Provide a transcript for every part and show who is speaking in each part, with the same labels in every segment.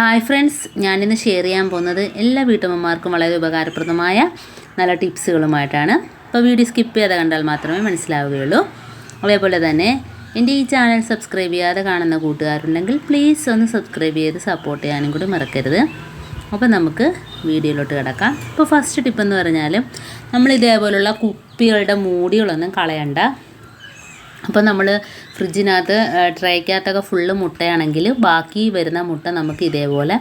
Speaker 1: Hi friends ഞാനിന്ന് share ചെയ്യാൻ പോകുന്നത് എല്ലാ വീട്ടമ്മമാർക്കും വളരെ ഉപകാരപ്രദമായ നല്ല ടിപ്സുകളുമായിട്ടാണ് അപ്പോൾ വീഡിയോ സ്കിപ്പ് ചെയ്യാതെ കണ്ടാൽ മാത്രമേ മനസ്സിലാവുകയുള്ളൂ. അതേപോലെ തന്നെ എന്റെ ഈ ചാനൽ സബ്സ്ക്രൈബ് ചെയ്യാതെ കാണുന്ന കൂട്ടുകാരുണ്ടെങ്കിൽ പ്ലീസ് ഒന്ന് സബ്സ്ക്രൈബ് ചെയ്ത് സപ്പോർട്ട് ചെയ്യാനും കൂടി മറക്കരുത്. അപ്പോൾ നമുക്ക് വീഡിയോയിലോട്ട് കിടക്കാം. ഇപ്പോൾ ഫസ്റ്റ് ടിപ്പെന്ന് പറഞ്ഞാൽ നമ്മൾ ഇതേപോലുള്ള കുപ്പികളുടെ മൂടികളൊന്നും കളയണ്ട. അപ്പോൾ നമ്മൾ ഫ്രിഡ്ജിനകത്ത് ട്രേക്കകത്തൊക്കെ ഫുള്ള് മുട്ടയാണെങ്കിൽ ബാക്കി വരുന്ന മുട്ട നമുക്ക് ഇതേപോലെ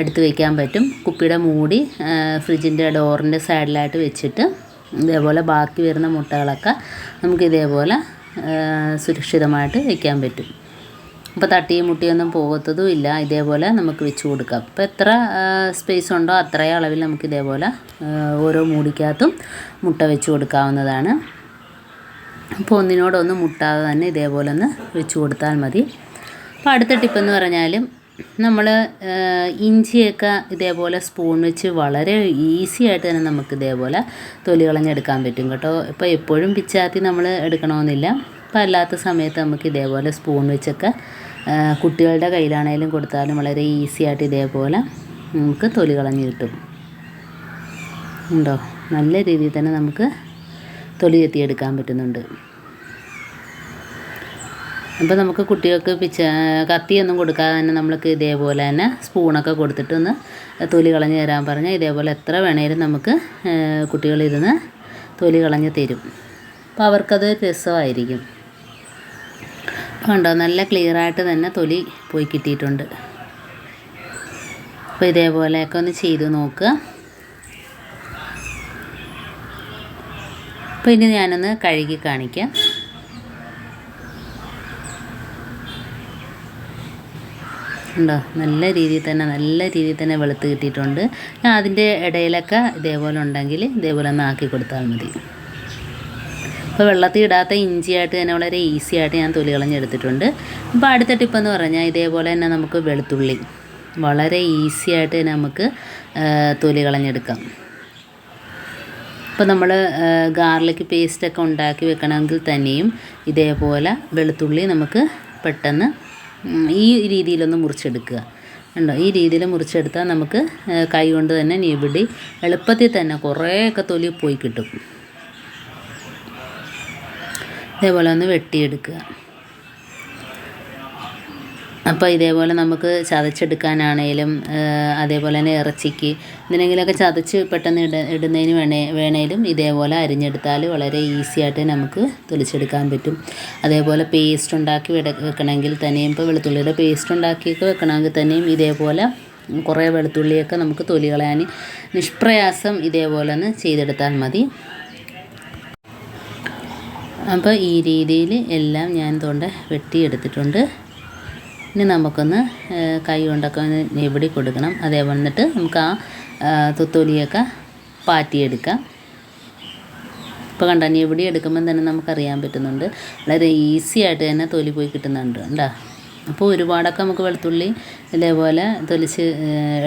Speaker 1: എടുത്ത് വയ്ക്കാൻ പറ്റും. കുപ്പിയുടെ മൂടി ഫ്രിഡ്ജിന്റെ ഡോറിന്റെ സൈഡിലായിട്ട് വെച്ചിട്ട് ഇതേപോലെ ബാക്കി വരുന്ന മുട്ടകളൊക്കെ നമുക്ക് ഇതേപോലെ സുരക്ഷിതമായിട്ട് വയ്ക്കാൻ പറ്റും. അപ്പോൾ തട്ടിയും മുട്ടിയൊന്നും പോകത്തതും ഇല്ല. ഇതേപോലെ നമുക്ക് വെച്ച് കൊടുക്കാം. അപ്പോൾ എത്ര സ്പേസ് ഉണ്ടോ അത്രയും അളവിൽ നമുക്ക് ഇതേപോലെ ഓരോ മൂടിക്കകത്തും മുട്ട വെച്ച് കൊടുക്കാവുന്നതാണ്. അപ്പോൾ ഒന്നിനോടൊന്ന് മുട്ടാതെ തന്നെ ഇതേപോലെ ഒന്ന് വെച്ച് കൊടുത്താൽ മതി. അപ്പോൾ അടുത്ത ടിപ്പെന്ന് പറഞ്ഞാലും നമ്മൾ ഇഞ്ചിയൊക്കെ ഇതേപോലെ സ്പൂൺ വെച്ച് വളരെ ഈസി ആയിട്ട് തന്നെ നമുക്ക് ഇതേപോലെ തൊലി കളഞ്ഞെടുക്കാൻ പറ്റും കേട്ടോ. ഇപ്പോൾ എപ്പോഴും പിച്ചാത്തി നമ്മൾ എടുക്കണമെന്നില്ല. അപ്പോൾ അല്ലാത്ത സമയത്ത് നമുക്ക് ഇതേപോലെ സ്പൂൺ വെച്ചൊക്കെ കുട്ടികളുടെ കയ്യിലാണേലും കൊടുത്താലും വളരെ ഈസി ആയിട്ട് ഇതേപോലെ നമുക്ക് തൊലി കളഞ്ഞ് കിട്ടും. ഉണ്ടോ? നല്ല രീതിയിൽ തന്നെ നമുക്ക് തൊലി എത്തിയെടുക്കാൻ പറ്റുന്നുണ്ട്. അപ്പോൾ നമുക്ക് കുട്ടികൾക്ക് പിച്ച കത്തിയൊന്നും കൊടുക്കാതെ തന്നെ നമ്മൾക്ക് ഇതേപോലെ തന്നെ സ്പൂണൊക്കെ കൊടുത്തിട്ടൊന്ന് തൊലി കളഞ്ഞ് തരാൻ പറഞ്ഞാൽ ഇതേപോലെ എത്ര വേണേലും നമുക്ക് കുട്ടികളിരുന്ന് തൊലി കളഞ്ഞ് തരും. അപ്പോൾ അവർക്കത് രസമായിരിക്കും. കണ്ടോ നല്ല ക്ലിയറായിട്ട് തന്നെ തൊലി പോയി കിട്ടിയിട്ടുണ്ട്. അപ്പോൾ ഇതേപോലെയൊക്കെ ഒന്ന് ചെയ്ത് നോക്കുക. അപ്പോൾ ഇനി ഞാനൊന്ന് കഴുകി കാണിക്കാം. ഉണ്ടോ? നല്ല രീതിയിൽ തന്നെ നല്ല രീതിയിൽ തന്നെ വെളുത്ത് കിട്ടിയിട്ടുണ്ട്. ഞാൻ അതിന്റെ ഇടയിലൊക്കെ ഇതേപോലെ ഉണ്ടെങ്കിൽ ഇതേപോലെ ഒന്ന് ആക്കി കൊടുത്താൽ മതി. അപ്പോൾ വെള്ളത്തിൽ ഇടാത്ത ഇഞ്ചിയായിട്ട് തന്നെ വളരെ ഈസി ആയിട്ട് ഞാൻ തൊലി കളഞ്ഞെടുത്തിട്ടുണ്ട്. അപ്പോൾ അടുത്ത ടിപ്പെന്ന് പറഞ്ഞാൽ ഇതേപോലെ തന്നെ നമുക്ക് വെളുത്തുള്ളി. വളരെ ഈസി ആയിട്ട് തന്നെ നമുക്ക് തൊലി കളഞ്ഞെടുക്കാം. ഇപ്പോൾ നമ്മൾ ഗാർലിക് പേസ്റ്റൊക്കെ ഉണ്ടാക്കി വെക്കണമെങ്കിൽ തന്നെയും ഇതേപോലെ വെളുത്തുള്ളി നമുക്ക് പെട്ടെന്ന് ഈ രീതിയിലൊന്ന് മുറിച്ചെടുക്കുക. ഉണ്ടോ ഈ രീതിയിൽ മുറിച്ചെടുത്താൽ നമുക്ക് കൈ കൊണ്ട് തന്നെ ഞെവിടി എളുപ്പത്തിൽ തന്നെ കുറേയൊക്കെ തൊലി പോയി കിട്ടും. ഇതേപോലെ ഒന്ന് വെട്ടിയെടുക്കുക. അപ്പോൾ ഇതേപോലെ നമുക്ക് ചതച്ചെടുക്കാനാണേലും അതേപോലെ തന്നെ ഇറച്ചിക്ക് എന്തിനെങ്കിലുമൊക്കെ ചതച്ച് പെട്ടെന്ന് ഇട ഇടുന്നതിന് വേണേ വേണേലും ഇതേപോലെ അരിഞ്ഞെടുത്താൽ വളരെ ഈസി ആയിട്ട് നമുക്ക് തൊലിച്ചെടുക്കാൻ പറ്റും. അതേപോലെ പേസ്റ്റ് ഉണ്ടാക്കി വെക്കണമെങ്കിൽ തന്നെയും ഇപ്പോൾ വെളുത്തുള്ളിയുടെ പേസ്റ്റ് ഉണ്ടാക്കിയൊക്കെ വെക്കണമെങ്കിൽ തന്നെയും ഇതേപോലെ കുറേ വെളുത്തുള്ളിയൊക്കെ നമുക്ക് തൊലി കളയാൻ നിഷ്പ്രയാസം ഇതേപോലെ ഒന്ന് ചെയ്തെടുത്താൽ മതി. അപ്പോൾ ഈ രീതിയിൽ എല്ലാം ഞാൻ തൊണ്ട വെട്ടിയെടുത്തിട്ടുണ്ട്. ഇനി നമുക്കൊന്ന് കൈ കൊണ്ടൊക്കെ ഒന്ന് കൊടുക്കണം. അതേ വന്നിട്ട് നമുക്ക് ആ തുത്തൊലിയൊക്കെ പാറ്റിയെടുക്കാം. ഇപ്പോൾ കണ്ട ഞെവിടി എടുക്കുമ്പം തന്നെ നമുക്കറിയാൻ പറ്റുന്നുണ്ട്. വളരെ ഈസി ആയിട്ട് തന്നെ തൊലി പോയി കിട്ടുന്നുണ്ട് കണ്ടോ? അപ്പോൾ ഒരുപാടൊക്കെ നമുക്ക് വെളുത്തുള്ളി ഇതേപോലെ തൊലിച്ച്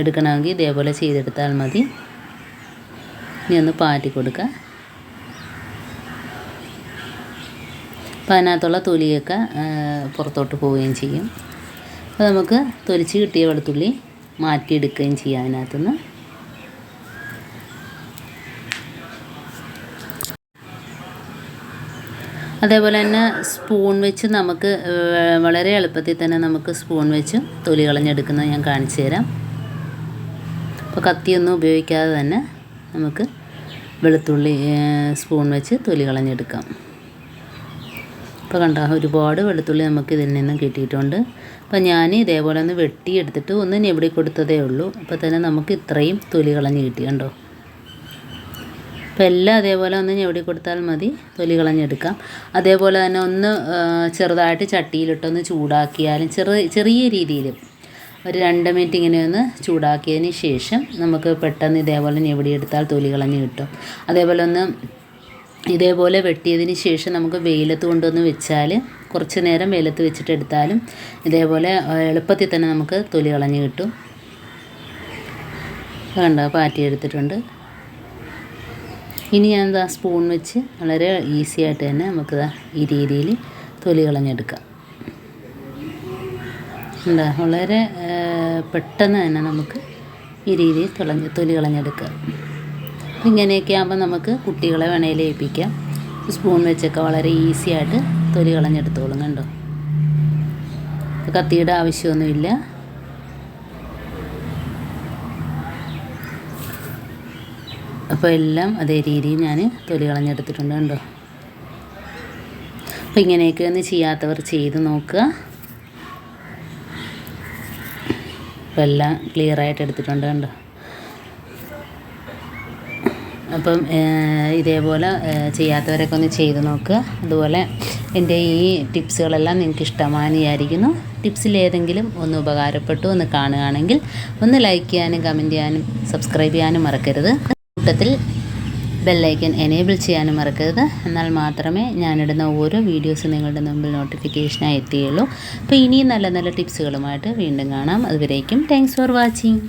Speaker 1: എടുക്കണമെങ്കിൽ ഇതേപോലെ ചെയ്തെടുത്താൽ മതി. ഇനി ഒന്ന് പാറ്റി കൊടുക്കുക അപ്പോൾ അതിനകത്തുള്ള തൊലിയൊക്കെ പുറത്തോട്ട് പോവുകയും ചെയ്യും. അപ്പോൾ നമുക്ക് തൊലിച്ച് കിട്ടിയ വെളുത്തുള്ളി മാറ്റിയെടുക്കുകയും ചെയ്യാം അതിനകത്തുനിന്ന്. അതേപോലെ തന്നെ സ്പൂൺ വെച്ച് നമുക്ക് വളരെ എളുപ്പത്തിൽ തന്നെ നമുക്ക് സ്പൂൺ വെച്ച് തൊലി കളഞ്ഞെടുക്കുന്നത് ഞാൻ കാണിച്ചു തരാം. അപ്പോൾ കത്തിയൊന്നും ഉപയോഗിക്കാതെ തന്നെ നമുക്ക് വെളുത്തുള്ളി സ്പൂൺ വെച്ച് തൊലി കളഞ്ഞെടുക്കാം. ഇപ്പോൾ കണ്ട ഒരുപാട് വെളുത്തുള്ളി നമുക്ക് ഇതിൽ നിന്നും കിട്ടിയിട്ടുണ്ട്. അപ്പോൾ ഞാൻ ഇതേപോലെ ഒന്ന് വെട്ടിയെടുത്തിട്ട് ഒന്ന് ഞെവിടി കൊടുത്തതേ ഉള്ളൂ. അപ്പോൾ തന്നെ നമുക്ക് ഇത്രയും തൊലി കളഞ്ഞ് കിട്ടി കണ്ടോ. അപ്പോൾ എല്ലാം അതേപോലെ ഒന്ന് ഞെവിടി കൊടുത്താൽ മതി തൊലി കളഞ്ഞെടുക്കാം അതേപോലെ തന്നെ ഒന്ന് ചെറുതായിട്ട് ചട്ടിയിലിട്ടൊന്ന് ചൂടാക്കിയാലും ചെറു ചെറിയ രീതിയിൽ ഒരു രണ്ട് മിനിറ്റ് ഇങ്ങനെ ഒന്ന് ചൂടാക്കിയതിന് ശേഷം നമുക്ക് പെട്ടെന്ന് ഇതേപോലെ ഞെവിടിയെടുത്താൽ തൊലി കളഞ്ഞ് കിട്ടും. അതേപോലെ ഒന്ന് ഇതേപോലെ വെട്ടിയതിന് ശേഷം നമുക്ക് വെയിലത്ത് കൊണ്ടുവന്ന് വെച്ചാൽ കുറച്ച് നേരം വെയിലത്ത് വെച്ചിട്ടെടുത്താലും ഇതേപോലെ എളുപ്പത്തിൽ തന്നെ നമുക്ക് തൊലി കളഞ്ഞ് കിട്ടും. കണ്ടോ പാറ്റി എടുത്തിട്ടുണ്ട്. ഇനി ഞാൻ എന്താ സ്പൂൺ വെച്ച് വളരെ ഈസി ആയിട്ട് തന്നെ നമുക്ക് ഈ രീതിയിൽ തൊലി കളഞ്ഞെടുക്കാം. എന്താ വളരെ പെട്ടെന്ന് തന്നെ നമുക്ക് ഈ രീതിയിൽ തുളഞ്ഞ് തൊലി കളഞ്ഞെടുക്കാം. ഇങ്ങനെയൊക്കെ ആകുമ്പോൾ നമുക്ക് കുട്ടികളെ വേണേൽ ഏൽപ്പിക്കാം. സ്പൂൺ വെച്ചൊക്കെ വളരെ ഈസി ആയിട്ട് തൊലി കളഞ്ഞെടുത്തോളും കണ്ടോ? കത്തിയുടെ ആവശ്യമൊന്നുമില്ല. അപ്പോൾ എല്ലാം അതേ രീതിയിൽ ഞാൻ തൊലി കളഞ്ഞെടുത്തിട്ടുണ്ട് കണ്ടോ? അപ്പോൾ ഇങ്ങനെയൊക്കെ ഒന്ന് ചെയ്യാത്തവർ ചെയ്ത് നോക്കുക. അപ്പോൾ എല്ലാം ക്ലിയറായിട്ട് എടുത്തിട്ടുണ്ട് കണ്ടോ? അപ്പം ഇതേപോലെ ചെയ്യാത്തവരൊക്കെ ഒന്ന് ചെയ്ത് നോക്കുക അതുപോലെ എന്റെ ഈ ടിപ്സുകളെല്ലാം നിങ്ങൾക്ക് ഇഷ്ടമാണെന്ന് വിചാരിക്കുന്നു. ടിപ്സിലേതെങ്കിലും ഒന്ന് ഉപകാരപ്പെട്ടു ഒന്ന് കാണുകയാണെങ്കിൽ ഒന്ന് ലൈക്ക് ചെയ്യാനും കമന്റ് ചെയ്യാനും സബ്സ്ക്രൈബ് ചെയ്യാനും മറക്കരുത്. കൂട്ടത്തിൽ ബെല്ലൈക്കൻ എനേബിൾ ചെയ്യാനും മറക്കരുത്. എന്നാൽ മാത്രമേ ഞാനിടുന്ന ഓരോ വീഡിയോസും നിങ്ങളുടെ മുമ്പിൽ നോട്ടിഫിക്കേഷനായി എത്തുകയുള്ളൂ അപ്പോൾ ഇനിയും നല്ല നല്ല ടിപ്സുകളുമായിട്ട് വീണ്ടും കാണാം. അതുവരേക്കും താങ്ക്സ് ഫോർ വാച്ചിങ്